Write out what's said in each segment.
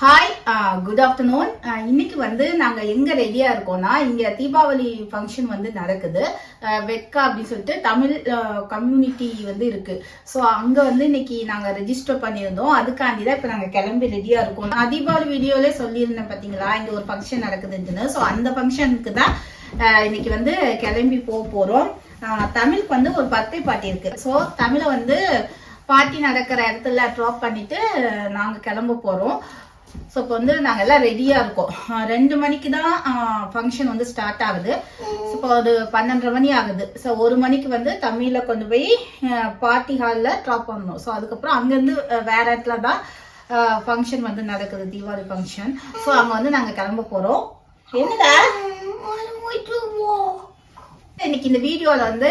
Hi good afternoon இன்னைக்கு வந்து நாங்க எங்க ரெடியா இருக்கோம்னா இங்க தீபாவளி ஃபங்க்ஷன் வந்து நடக்குது. Uh, வெட்கா அப்படின்னு சொல்லிட்டு தமிழ் uh, கம்யூனிட்டி வந்து இருக்கு. ஸோ அங்க வந்து இன்னைக்கு நாங்க ரெஜிஸ்டர் பண்ணியிருந்தோம். அதுக்காண்டி தான் இப்போ நாங்க கிளம்பி ரெடியா இருக்கோம். நான் தீபாவளி வீடியோலே சொல்லியிருந்தேன் பாத்தீங்களா இங்க ஒரு ஃபங்க்ஷன் நடக்குதுன்னு ஸோ அந்த ஃபங்க்ஷனுக்கு தான் uh, இன்னைக்கு வந்து கிளம்பி போக போறோம். தமிழுக்கு வந்து ஒரு பர்த்டே பார்ட்டி இருக்கு. ஸோ தமிழை வந்து பார்ட்டி நடக்கிற இடத்துல ட்ராப் பண்ணிட்டு நாங்கள் கிளம்ப போகிறோம் ஸோ இப்போ வந்து நாங்கள் எல்லாம் ரெடியாக இருக்கோம். ரெண்டு மணிக்கு தான் ஃபங்க்ஷன் வந்து ஸ்டார்ட் ஆகுது. ஸோ இப்போ அது பன்னெண்டரை மணி ஆகுது. ஸோ ஒரு மணிக்கு வந்து தமிழில் கொண்டு போய் பார்ட்டி ஹாலில் ட்ராப் பண்ணணும். ஸோ அதுக்கப்புறம் அங்கேருந்து வேற இடத்துல தான் ஃபங்க்ஷன் வந்து நடக்குது தீபாவளி ஃபங்க்ஷன் ஸோ அங்கே வந்து நாங்கள் கிளம்ப போகிறோம் என்னடா? இன்னைக்கு இந்த வீடியோவில் வந்து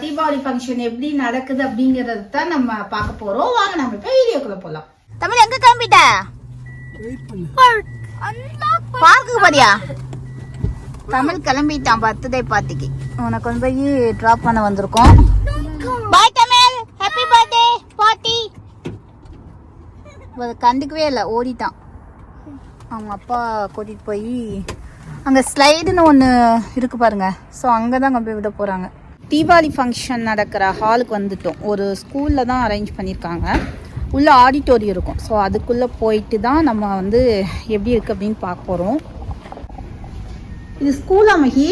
தீபாவளி ஃபங்க்ஷன் எப்படி நடக்குது அப்படிங்கிறது தான் நம்ம பார்க்க போகிறோம் வாங்க நம்ம இப்போ வீடியோக்குள்ளே போகலாம் தமிழ் எங்கே கிளம்பிட்ட? பார்க்குக்கு போறியா? தமிழ் கிளம்பிட்டான் பர்த்டே பார்ட்டிக்கு உனக்கு கொண்டு போய் ட்ராப் பண்ண வந்திருக்கோம். Bye Tamil. Happy birthday party கண்டுக்கவே இல்லை ஓடிட்டான். அவங்க அப்பா கூட்டிட்டு போய் அங்கே ஸ்லைடுன்னு ஒன்று இருக்கு பாருங்க. ஸோ அங்கே தான் கொண்டு போய் விட போகிறாங்க தீபாவளி ஃபங்க்ஷன் நடக்கிற ஹாலுக்கு வந்துட்டோம். ஒரு ஸ்கூலில் தான் அரேஞ்ச் பண்ணியிருக்காங்க உள்ள ஆடிட்டோரியம் இருக்கும். ஸோ அதுக்குள்ளே போயிட்டு தான் நம்ம வந்து எப்படி இருக்குது அப்படின்னு பார்க்க போகிறோம் இது ஸ்கூலா மகி?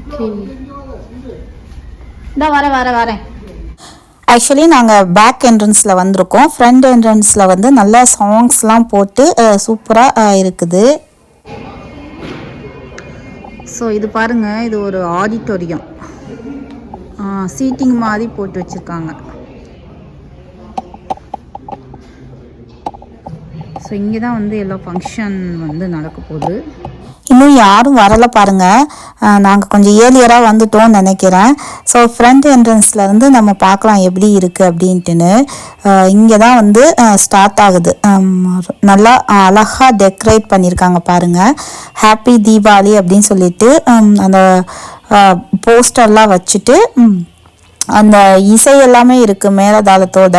ஓகே இந்த வர வர வரேன் ஆக்சுவலி நாங்கள் பேக் என்ட்ரன்ஸில் வந்திருக்கோம். ஃப்ரண்ட் என்ட்ரன்ஸில் வந்து நல்ல சாங்ஸ்லாம் போட்டு சூப்பராக இருக்குது. ஸோ இது பாருங்கள் இது ஒரு ஆடிட்டோரியம் சீட்டிங் மாதிரி போட்டு வச்சுருக்காங்க. ஸோ இங்கே தான் வந்து எல்லா ஃபங்க்ஷன் வந்து நடக்க போகுது. இன்னும் யாரும் வரலை பாருங்கள் நாங்கள் கொஞ்சம் ஏர்லியராக வந்துட்டோம்னு நினைக்கிறேன். ஸோ ஃப்ரண்ட் என்ட்ரன்ஸ்லேருந்து நம்ம பார்க்கலாம் எப்படி இருக்குது அப்படின்ட்டுன்னு. இங்கே தான் வந்து ஸ்டார்ட் ஆகுது. நல்லா அழகாக டெக்கரேட் பண்ணியிருக்காங்க பாருங்கள் ஹாப்பி தீபாவளி அப்படின்னு சொல்லிட்டு அந்த போஸ்டர்லாம் வச்சுட்டு அந்த இசை எல்லாமே இருக்கு மேலதாளத்தோட.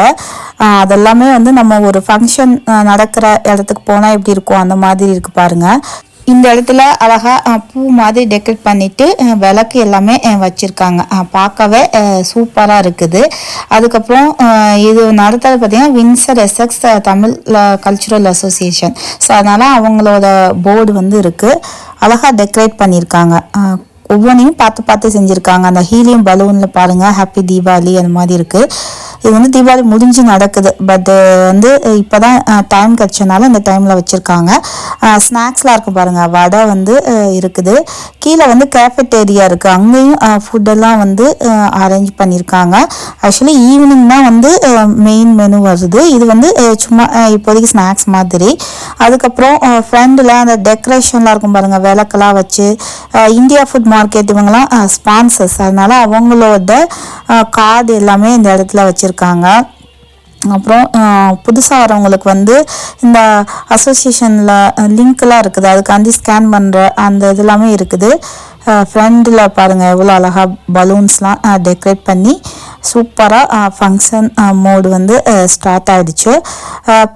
அதெல்லாமே வந்து நம்ம ஒரு ஃபங்க்ஷன் நடக்கிற இடத்துக்கு போனால் எப்படி இருக்கும் அந்த மாதிரி இருக்கு பாருங்க. இந்த இடத்துல அழகா பூ மாதிரி டெக்கரேட் பண்ணிட்டு விளக்கு எல்லாமே வச்சுருக்காங்க. வச்சிருக்காங்க பார்க்கவே சூப்பராக இருக்குது. அதுக்கப்புறம் இது நடத்துறது பார்த்தீங்கன்னா Windsor Essex Tamil cultural association so அதனால அவங்களோட போர்டு வந்து இருக்கு. அழகா டெக்கரேட் பண்ணியிருக்காங்க ஒவ்வொன்றையும் பார்த்து பார்த்து செஞ்சுருக்காங்க. அந்த ஹீலியம் பலூனில் பாருங்கள் ஹாப்பி தீபாவளி அந்த மாதிரி இருக்குது இது வந்து தீபாவளி முடிஞ்சு நடக்குது. பட் வந்து இப்போ தான் டைம் கிடச்சனால இந்த டைமில் வச்சுருக்காங்க. ஸ்நாக்ஸ்லாம் இருக்கும் பாருங்கள் வடை வந்து இருக்குது. கீழே வந்து கேஃபெட்டேரியா இருக்குது அங்கேயும் ஃபுட்டெல்லாம் வந்து அரேஞ்ச் பண்ணியிருக்காங்க ஆக்சுவலி ஈவினிங் தான் வந்து மெயின் மெனு வருது. இது வந்து சும்மா இப்போதைக்கு ஸ்நாக்ஸ் மாதிரி. அதுக்கப்புறம் ஃப்ரெண்டில் அந்த டெக்கரேஷன்லாம் இருக்கும் பாருங்கள் விளக்கெல்லாம் வச்சு இந்தியா ஃபுட் மார்க்கெட் இவங்கெல்லாம் ஸ்பான்சர்ஸ் அதனால் அவங்களோட கார்டு எல்லாமே இந்த இடத்துல வச்சுருக்காங்க. அப்புறம் புதுசாக வரவங்களுக்கு வந்து இந்த அசோசியேஷனில் லிங்க்லாம் இருக்குது. அதுக்காண்டி ஸ்கேன் பண்ணுற அந்த இதெல்லாமே இருக்குது. ஃப்ரண்டில் பாருங்கள் எவ்வளோ அழகாக பலூன்ஸ்லாம் டெக்கரேட் பண்ணி சூப்பராக ஃபங்க்ஷன் மோடு வந்து ஸ்டார்ட் ஆகிடுச்சு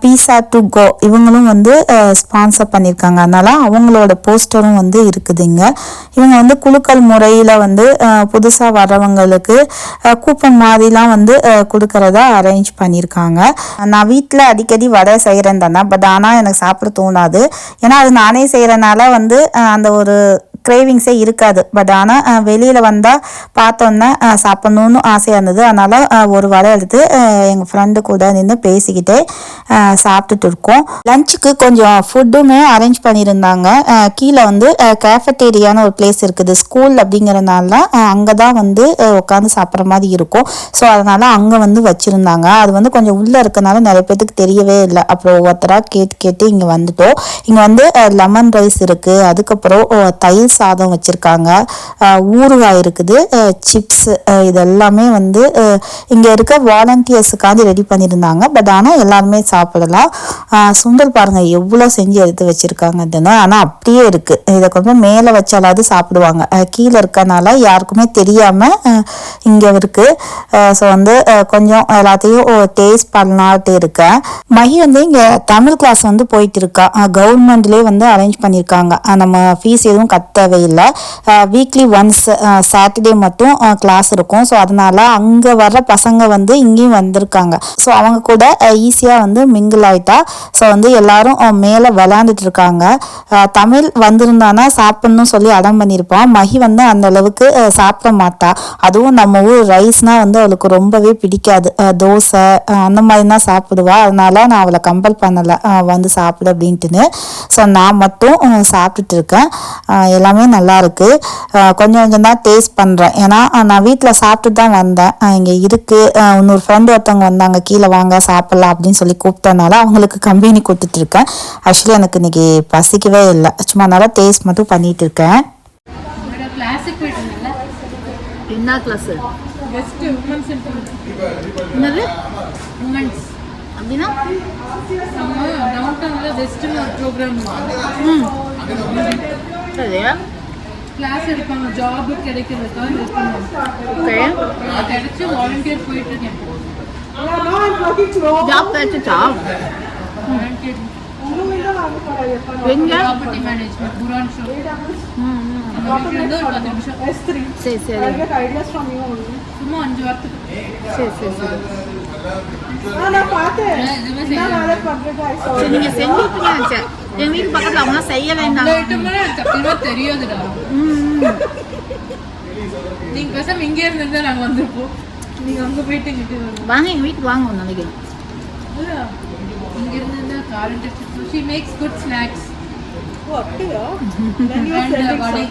பீஸா டு கோ இவங்களும் வந்து ஸ்பான்சர் பண்ணியிருக்காங்க அதனால் அவங்களோட போஸ்டரும் வந்து இருக்குதுங்க. இவங்க வந்து குலுக்கல் முறையில் வந்து புதுசாக வர்றவங்களுக்கு கூப்பன் மாதிரிலாம் வந்து கொடுக்கறதா அரேஞ்ச் பண்ணியிருக்காங்க நான் வீட்டில் அடிக்கடி வடை செய்கிறேன் தானே பட் ஆனால் எனக்கு சாப்பிட தோணாது. ஏன்னா அது நானே செய்கிறனால வந்து அந்த ஒரு கிரேவிங்ஸே இருக்காது. பட் ஆனால் வெளியில் வந்தால் பார்த்தோன்னே சாப்பிட்ணுன்னு ஆசையாக இருந்தது. அதனால் ஒரு வடை எடுத்து எங்கள் ஃப்ரெண்டு கூட நின்று பேசிக்கிட்டே சாப்பிட்டுட்டு இருக்கோம். லஞ்சுக்கு கொஞ்சம் ஃபுட்டுமே அரேஞ்ச் பண்ணியிருந்தாங்க. கீழே வந்து கேஃபட்டேரியான ஒரு பிளேஸ் இருக்குது. ஸ்கூல் அப்படிங்கிறனால அங்கே தான் வந்து உட்காந்து சாப்பிட்ற மாதிரி இருக்கும். ஸோ அதனால் அங்கே வந்து வச்சுருந்தாங்க. அது வந்து கொஞ்சம் உள்ளே இருக்கனால நிறைய பேர்த்துக்கு தெரியவே இல்லை. அப்புறம் ஒவ்வொருத்தராக கேட்டு கேட்டு இங்கே வந்துட்டோம். இங்கே வந்து லெமன் ரைஸ் இருக்குது அதுக்கப்புறம் தயிர் சாதம் வச்சுருக்காங்க. ஊறுகாய் இருக்குது. சிப்ஸு இது எல்லாமே வந்து இங்கே இருக்க வாலண்டியர்ஸுக்காண்டி ரெடி பண்ணியிருந்தாங்க. பட் ஆனால் எல்லாருமே சாப்பிடலாம். சுண்டல் பாருங்கள் எவ்வளோ செஞ்சு எடுத்து வச்சுருக்காங்கன்னு ஆனால் அப்படியே இருக்குது இதை கொஞ்சம் மேலே வச்சாலாவது சாப்பிடுவாங்க. கீழே இருக்கனால யாருக்குமே தெரியாமல் இங்கே இருக்குது ஸோ வந்து கொஞ்சம் எல்லாத்தையும் டேஸ்ட் பண்ணலான்ட்டு இருக்கேன். மகி வந்து இங்கே தமிழ் கிளாஸ் வந்து போயிட்டு இருக்கா. கவர்மெண்ட்லேயே வந்து அரேஞ்ச் பண்ணியிருக்காங்க. நம்ம ஃபீஸ் எதுவும் கட்ட தேவையில்லை. வீக்லி ஒன்ஸ் சாட்டர்டே மட்டும் கிளாஸ் இருக்கும். ஸோ அதனால அங்கே வர்ற பசங்க வந்து இங்கேயும் வந்திருக்காங்க. ஸோ அவங்க கூட ஈஸியாக வந்து மிங்கிள் ஆயிட்டா ஸோ வந்து எல்லாரும் மேலே விளையாண்டுட்டு இருக்காங்க. தமிழ் வந்திருந்தானா சாப்பிடணும் சொல்லி அடம் பண்ணியிருப்பான். மகி வந்து அந்த அளவுக்கு சாப்பிட மாட்டா. அதுவும் நம்ம ஊர் ரைஸ்னா வந்து அவளுக்கு ரொம்பவே பிடிக்காது. தோசை அந்த மாதிரி தான் சாப்பிடுவா. அதனால நான் அவளை கம்பல் பண்ணலை. வந்து சாப்பிடு அப்படின்ட்டுன்னு. ஸோ நான் மட்டும் சாப்பிட்டுட்டு இருக்கேன். எல்லாம் எல்லாமே நல்லா இருக்கு அஹ், கொஞ்சம் கொஞ்சம் தான் டேஸ்ட் பண்ணுறேன் ஏன்னா நான் வீட்டில் சாப்பிட்டு தான் வந்தேன். இங்கே இருக்கு. அஹ், இன்னொரு ஃப்ரெண்டு ஒருத்தவங்க வந்தாங்க. கீழே வாங்க சாப்பிடலாம் அப்படின்னு சொல்லி கூப்பிட்டனால அவங்களுக்கு கம்பெனி கொடுத்துட்டு இருக்கேன். ஆக்சுவலி எனக்கு இன்னைக்கு பசிக்கவே இல்லை. சும்மா நல்லா டேஸ்ட் மட்டும் பண்ணிட்டு இருக்கேன். கிளாஸுக்கு போயிட்டு இருந்தீங்களா என்ன கிளாஸ் பெஸ்ட் உமன்ஸ் என்னது? உமன்ஸ் அப்படின்னா? நம்ம டவுன் டவுனில் பெஸ்ட்டுன்னு ஒரு ப்ரோக்ராம் ம்? சரி கிளாஸ் எடுப்பாங்க ஜாப் கிடைக்கிறதுக்காக ஹெல்ப் பண்ணுவாங்க. ஓகே கிடைச்சி வாலண்டியர் போயிட்டு இருக்கேன் ஜாப் கிடைச்சிச்சா எங்க? ப்ராப்பர்ட்டி மேனேஜ்மெண்ட் புரான் ஷோ சரி சரி. சும்மா அஞ்சு வாரத்துக்கு. சரி சரி சரி. நீங்க செஞ்சிருப்பீங்க நினைச்சேன் எங்க வீட்டு பக்கத்துல அவங்க செய்யலைன்னா. தெரியாதுடா. நீங்க பேசாம இங்கே இருந்திருந்தா நாங்க வந்திருப்போம். நீங்க அங்க போயிட்டு வாங்க. எங்க வீட்டுக்கு வாங்க ஒரு நாளைக்கு இல்ல இங்க இருந்திருந்தா காரண்ட் she makes good snacks and vada.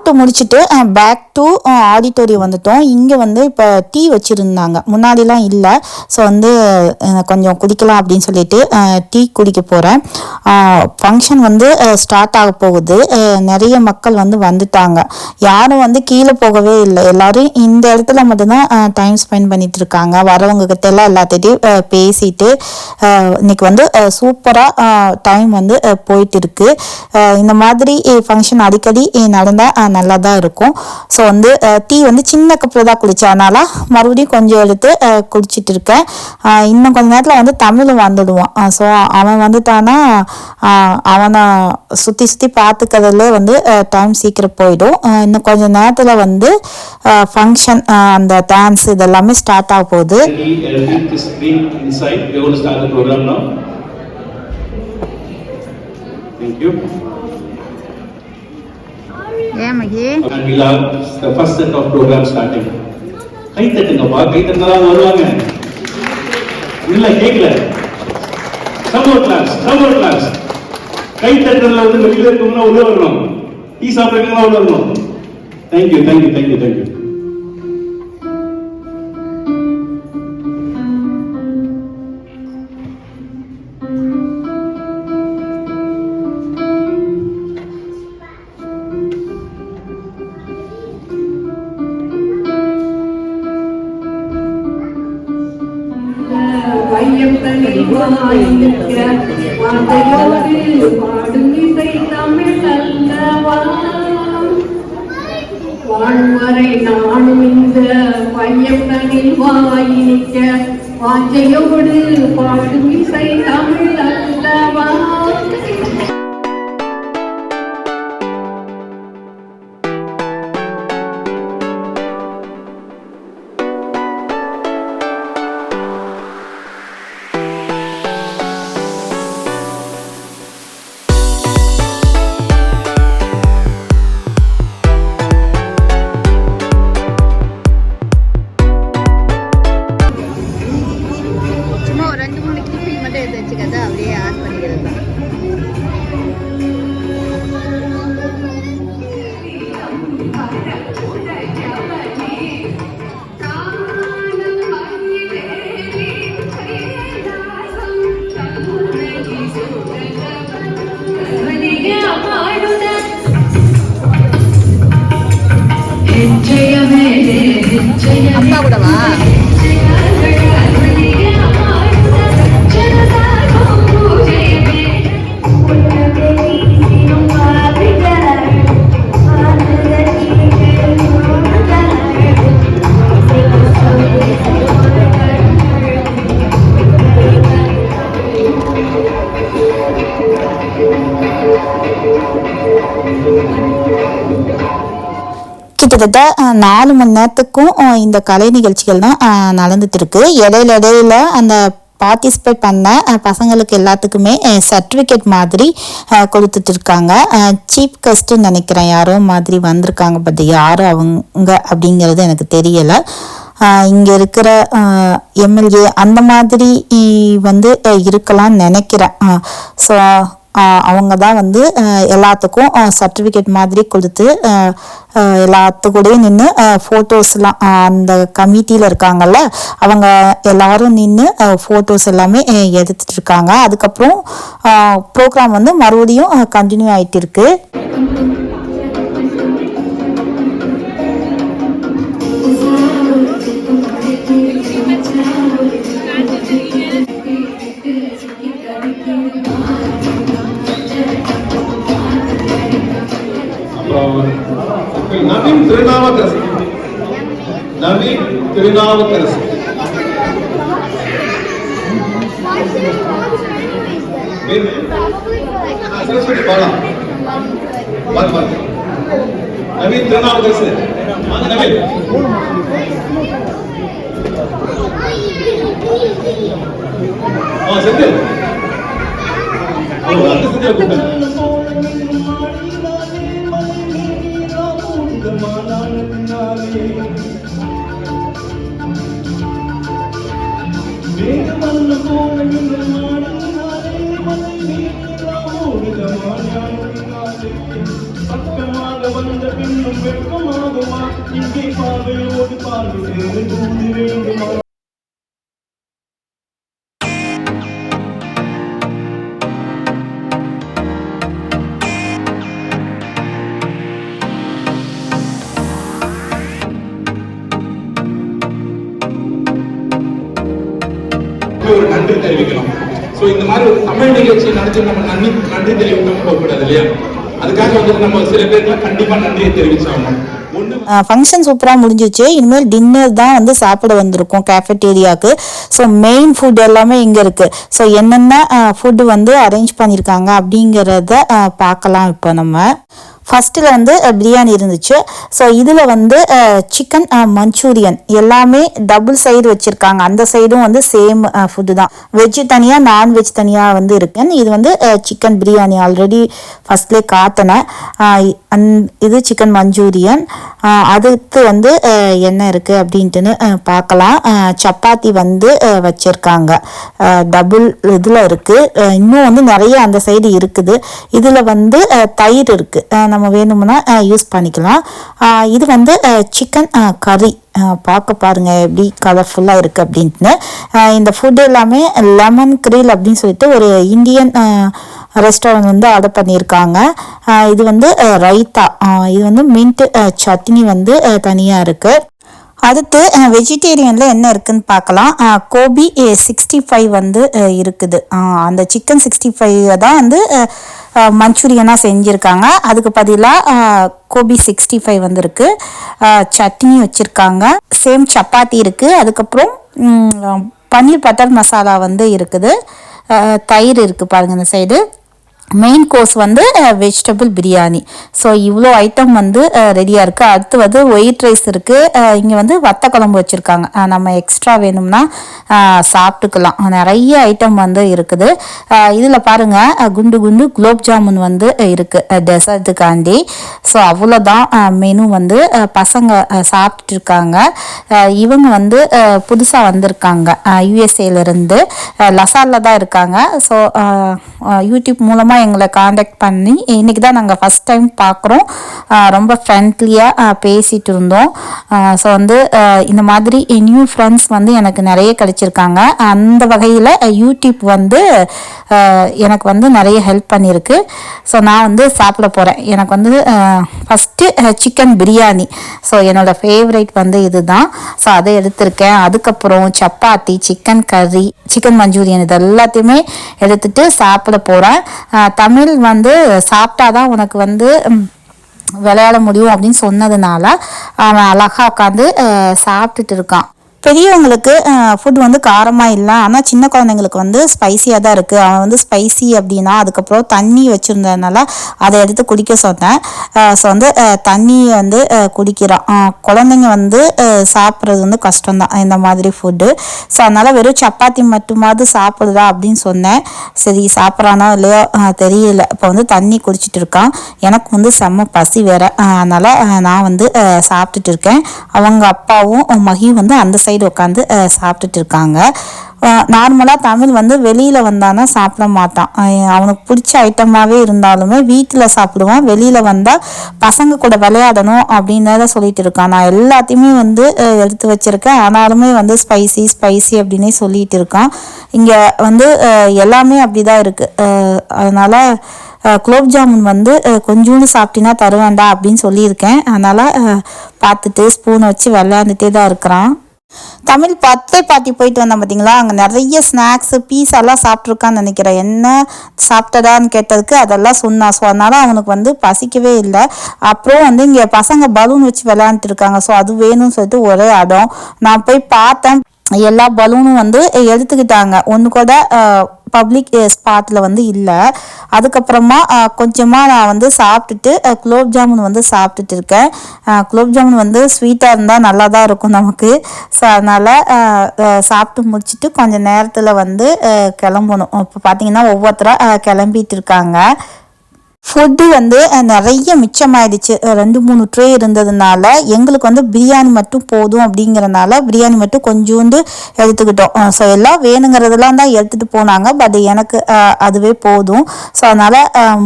சாப்பிட்டு முடிச்சுட்டு பேக் டு ஆடிட்டோரியம் வந்துட்டோம். இங்கே வந்து இப்போ டீ வச்சுருந்தாங்க. முன்னாடிலாம் இல்லை. ஸோ வந்து கொஞ்சம் குடிக்கலாம் அப்படின்னு சொல்லிட்டு டீ குடிக்க போகிறேன் ஃபங்க்ஷன் வந்து ஸ்டார்ட் ஆக போகுது. நிறைய மக்கள் வந்து வந்துட்டாங்க. யாரும் வந்து கீழே போகவே இல்லை. எல்லோரும் இந்த இடத்துல மட்டும்தான் டைம் ஸ்பெண்ட் பண்ணிட்டு இருக்காங்க வரவங்க கிட்ட எல்லாம் எல்லாத்திட்டையும் பேசிட்டு இன்னைக்கு வந்து சூப்பராக டைம் வந்து போயிட்டு இருக்கு இந்த மாதிரி ஃபங்க்ஷன் அடிக்கடி நடந்தால் நல்லா தான் இருக்கும். ஸோ வந்து டீ வந்து சின்ன கப்பில் தான் குடிச்சதுனால மறுபடியும் கொஞ்சம் எடுத்து குளிச்சுட்டு இருக்கேன். இன்னும் கொஞ்ச நேரத்தில் வந்து தமிழும் வந்துடுவான். ஸோ அவன் வந்துட்டான்னா அவனை சுற்றி சுற்றி பார்த்துக்கிறதுலே வந்து டைம் சீக்கிரம் போயிடும். இன்னும் கொஞ்ச நேரத்தில் வந்து ஃபங்க்ஷன் அந்த டான்ஸ் இதெல்லாமே ஸ்டார்ட் ஆக போகுது. Thank you. ஏன் மகி And we'll have கை தட்டுங்கப்பா கை தட்டினா வருவாங்க. இல்ல கேட்கல சமோர் கிளாஸ் சமோர் கிளாஸ் கை தட்டுறதுல வந்து வெளியில இருக்கவங்க உள்ள வரணும். டீ சாப்பிடுறவங்க உள்ள வரணும். தேங்க்யூ தேங்க்யூ தேங்க்யூ தேங்க்யூ பாடும் இசை தமிழ் அல்லவா வாழ்வரை நானும் இந்த வையம் வாயினிக்க வாஞ்சையோடு பாடும் இசை தமிழ் கிட்டத்தட்ட நாலு மணி நேரத்துக்கும் இந்த கலை நிகழ்ச்சிகள் தான் நடந்துட்டு இருக்கு இடையில இடையில அந்த பார்ட்டிசிபேட் பண்ண பசங்களுக்கு எல்லாத்துக்குமே சர்டிஃபிகேட் மாதிரி கொடுத்துட்டு இருக்காங்க சீப் கெஸ்ட்னு நினைக்கிறேன். யாரோ மாதிரி வந்திருக்காங்க பட் யாரும் அவங்க அப்படிங்கிறது எனக்கு தெரியலை. இங்கே இருக்கிற எம்எல்ஏ அந்த மாதிரி வந்து இருக்கலாம்னு நினைக்கிறேன். ஸோ அவங்க தான் வந்து எல்லாத்துக்கும் சர்டிஃபிகேட் மாதிரி கொடுத்து எல்லாத்து கூடயும் நின்று ஃபோட்டோஸ்லாம் அந்த கமிட்டியில் இருக்காங்கல்ல அவங்க எல்லாரும் நின்று ஃபோட்டோஸ் எல்லாமே எடுத்துட்டு இருக்காங்க. அதுக்கப்புறம் ப்ரோக்ராம் வந்து மறுபடியும் கண்டினியூ ஆகிட்டு இருக்கு. நவீன் திருநாவுக்கரசு நவீன் திருநாவுக்கரசு பேரு? ஆ, சரஸ்வதி பாலா பாரு பாரு நவீன் திருநாவுக்கரசு வாங்க நவீன் ஆ செந்தில் ஓ அந்த செந்தில் கூப்பிட்டேன் பக்கமாக வந்த பின்னும் வெட்கமாகுமா இங்கே பார்வையோடு பார்வை ஒரு நன்றி தெரிவிக்கணும். ஸோ இந்த மாதிரி ஒரு தமிழ் நிகழ்ச்சி நடத்தி நம்ம நன்றி நன்றி தெரிவிக்காம போகக்கூடாது இல்லையா? அதுக்காக வந்துட்டு நம்ம சில பேருக்குலாம் கண்டிப்பா நன்றியை தெரிவிச்சாகணும். ஃபங்க்ஷன் சூப்பராக முடிஞ்சிச்சு. இனிமேல் டின்னர் தான் வந்து சாப்பிட வந்திருக்கோம் கேஃபெட்டேரியாவுக்கு ஸோ மெயின் ஃபுட் எல்லாமே இங்கே இருக்குது ஸோ என்னென்ன ஃபுட்டு வந்து அரேஞ்ச் பண்ணியிருக்காங்க அப்படிங்கிறத பார்க்கலாம் இப்போ நம்ம. ஃபஸ்ட்டில் வந்து பிரியாணி இருந்துச்சு. ஸோ இதில் வந்து சிக்கன் மஞ்சூரியன் எல்லாமே டபுள் சைடு வச்சுருக்காங்க. அந்த சைடும் வந்து சேம் ஃபுட்டு தான். வெஜ்ஜு தனியாக நான்வெஜ் தனியாக வந்து இருக்கு. இது வந்து சிக்கன் பிரியாணி. ஆல்ரெடி ஃபஸ்ட்லேயே காத்தினேன் அந் இது சிக்கன் மஞ்சூரியன் அதுக்கு அடுத்து வந்து என்ன இருக்குது அப்படின்ட்டுன்னு பார்க்கலாம் சப்பாத்தி வந்து வச்சுருக்காங்க. டபுள் இதில் இருக்குது இன்னும் வந்து நிறைய அந்த சைடு இருக்குது. இதில் வந்து தயிர் இருக்குது நம்ம வேணும்னா யூஸ் பண்ணிக்கலாம். இது வந்து சிக்கன் கறி பார்க்க பாருங்கள் எப்படி கலர்ஃபுல்லாக இருக்குது அப்படின்ட்டு. இந்த ஃபுட் எல்லாமே லெமன் கிரில் அப்படின்னு சொல்லிட்டு ஒரு இந்தியன் ரெஸ்டாரண்ட் வந்து ஆர்டர் பண்ணியிருக்காங்க. இது வந்து ரைத்தா இது வந்து மின்ட் சட்னி வந்து தனியாக இருக்குது அடுத்து வெஜிடேரியனில் என்ன இருக்குன்னு பார்க்கலாம். கோபி சிக்ஸ்டி ஃபைவ் வந்து இருக்குது. அந்த சிக்கன் சிக்ஸ்டி ஃபைவ் தான் வந்து மஞ்சூரியனாக செஞ்சுருக்காங்க. அதுக்கு பதிலாக கோபி சிக்ஸ்டி ஃபைவ் வந்து சட்னி வச்சுருக்காங்க. சேம் சப்பாத்தி இருக்குது அதுக்கப்புறம் பன்னீர் பட்டர் மசாலா வந்து இருக்குது. தயிர் இருக்குது பாருங்கள் இந்த சைடு மெயின் கோர்ஸ் வந்து வெஜிடபிள் பிரியாணி ஸோ இவ்வளோ ஐட்டம் வந்து ரெடியாக இருக்குது அடுத்து வந்து ஒயிட் ரைஸ் இருக்குது இங்கே வந்து வத்த குழம்பு வச்சுருக்காங்க. நம்ம எக்ஸ்ட்ரா வேணும்னா சாப்பிட்டுக்கலாம். நிறைய ஐட்டம் வந்து இருக்குது. இதில் பாருங்கள் குண்டு குண்டு குலோப் ஜாமுன் வந்து இருக்குது டெசர்ட்டுக்காண்டி ஸோ அவ்வளோதான் மெனு வந்து பசங்க சாப்பிட்டுட்டு இருக்காங்க இவங்க வந்து புதுசாக வந்திருக்காங்க. யூஎஸ்ஏலேருந்து லசாலில் தான் இருக்காங்க. ஸோ யூடியூப் மூலமாக தான் எங்களை காண்டாக்ட் பண்ணி இன்றைக்கி தான் நாங்கள் ஃபஸ்ட் டைம் பார்க்குறோம் ரொம்ப ஃப்ரெண்ட்லியாக பேசிகிட்டு இருந்தோம். ஸோ வந்து இந்த மாதிரி நியூ ஃப்ரெண்ட்ஸ் வந்து எனக்கு நிறைய கிடச்சிருக்காங்க. அந்த வகையில் யூடியூப் வந்து எனக்கு வந்து நிறைய ஹெல்ப் பண்ணியிருக்கு. ஸோ நான் வந்து சாப்பிட போகிறேன் எனக்கு வந்து ஃபஸ்ட்டு சிக்கன் பிரியாணி ஸோ என்னோட ஃபேவரேட் வந்து இதுதான். ஸோ அதை எடுத்திருக்கேன். அதுக்கப்புறம் சப்பாத்தி சிக்கன் கறி சிக்கன் மஞ்சூரியன் இது எல்லாத்தையுமே எடுத்துட்டு சாப்பிட போகிறேன் தமிழ் வந்து சாப்பிட்டாதான் உனக்கு வந்து விளையாட முடியும் அப்படின்னு சொன்னதுனால அவன் அழகா உட்காந்து சாப்பிட்டுட்டு இருக்கான். பெரியவங்களுக்கு ஃபுட் வந்து காரமாக இல்லை. ஆனால் சின்ன குழந்தைங்களுக்கு வந்து ஸ்பைசியாக தான் இருக்குது அவன் வந்து ஸ்பைசி அப்படின்னா அதுக்கப்புறம் தண்ணி வச்சுருந்ததுனால அதை எடுத்து குடிக்க சொன்னேன். ஸோ வந்து தண்ணி வந்து குடிக்கிறான் குழந்தைங்க வந்து சாப்பிட்றது வந்து கஷ்டம்தான் இந்த மாதிரி ஃபுட்டு ஸோ அதனால் வெறும் சப்பாத்தி மட்டுமாவது சாப்பிடுதா அப்படின்னு சொன்னேன். சரி சாப்பிட்றானோ இல்லையோ தெரியல. இப்போ வந்து தண்ணி குடிச்சிட்டு இருக்கான். எனக்கு வந்து செம்ம பசி வேற. அதனால் நான் வந்து சாப்பிட்டுட்டு இருக்கேன். அவங்க அப்பாவும் மகி மகியும் வந்து அந்த சைடு உட்காந்து சாப்பிட்டுட்டு இருக்காங்க நார்மலாக தமிழ் வந்து வெளியில் வந்தானா சாப்பிட மாட்டான். அவனுக்கு பிடிச்ச ஐட்டமாகவே இருந்தாலுமே வீட்டில் சாப்பிடுவான். வெளியில் வந்தால் பசங்க கூட விளையாடணும் அப்படின்னு தான் சொல்லிட்டு இருக்கான். நான் எல்லாத்தையுமே வந்து எடுத்து வச்சிருக்கேன். ஆனாலுமே வந்து ஸ்பைசி ஸ்பைசி அப்படின்னே சொல்லிட்டு இருக்கான். இங்கே வந்து எல்லாமே அப்படி தான் இருக்குது அதனால் குலோப் ஜாமுன் வந்து கொஞ்சோண்டு சாப்பிட்டினா தருவேண்டா அப்படின்னு சொல்லியிருக்கேன். அதனால் பார்த்துட்டு ஸ்பூனை வச்சு விளையாண்டுட்டே தான் இருக்கிறான். தமிழ் பர்த்டே பார்ட்டி போயிட்டு வந்தேன் பார்த்தீங்களா அங்கே நிறைய ஸ்நாக்ஸு பீஸாலாம் சாப்பிட்ருக்கான்னு நினைக்கிறேன். என்ன சாப்பிட்டதான்னு கேட்டதுக்கு அதெல்லாம் சொன்னான் ஸோ அதனால் அவனுக்கு வந்து பசிக்கவே இல்லை. அப்புறம் வந்து இங்கே பசங்க பலூன் வச்சு விளையாண்டுட்டு இருக்காங்க. ஸோ அது வேணும்னு சொல்லிட்டு ஒரே இடம் நான் போய் பார்த்தேன். எல்லா பலூனும் வந்து எடுத்துக்கிட்டாங்க. ஒன்று கூட பப்ளிக் ஸ்பாட்டில் வந்து இல்லை. அதுக்கப்புறமா கொஞ்சமாக நான் வந்து சாப்பிட்டுட்டு குலோப் ஜாமுன் வந்து சாப்பிட்டுட்டு இருக்கேன். குலோப் ஜாமுன் வந்து ஸ்வீட்டாக இருந்தால் நல்லா தான் இருக்கும் நமக்கு. ஸோ அதனால் சாப்பிட்டு முடிச்சுட்டு கொஞ்சம் நேரத்தில் வந்து கிளம்பணும். இப்போ பார்த்தீங்கன்னா ஒவ்வொருத்தராக கிளம்பிட்டு இருக்காங்க. ஃபுட்டு வந்து நிறைய மிச்சமாயிடுச்சு. ரெண்டு மூணு ட்ரே இருந்ததுனால எங்களுக்கு வந்து பிரியாணி மட்டும் போதும் அப்படிங்கிறனால பிரியாணி மட்டும் கொஞ்சோண்டு எடுத்துக்கிட்டோம். ஸோ எல்லாம் வேணுங்கிறதெல்லாம் தான் எடுத்துகிட்டு போனாங்க. பட் எனக்கு அதுவே போதும். ஸோ அதனால்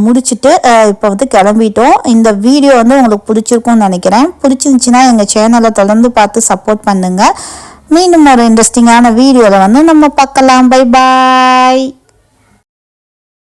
முடிச்சுட்டு இப்போ வந்து கிளம்பிட்டோம். இந்த வீடியோ வந்து உங்களுக்கு பிடிச்சிருக்கும்னு நினைக்கிறேன். பிடிச்சிருந்துச்சின்னா எங்கள் சேனலை தொடர்ந்து பார்த்து சப்போர்ட் பண்ணுங்கள் மீண்டும் ஒரு இன்ட்ரெஸ்டிங்கான வீடியோவில் வந்து நம்ம பார்க்கலாம். Bye bye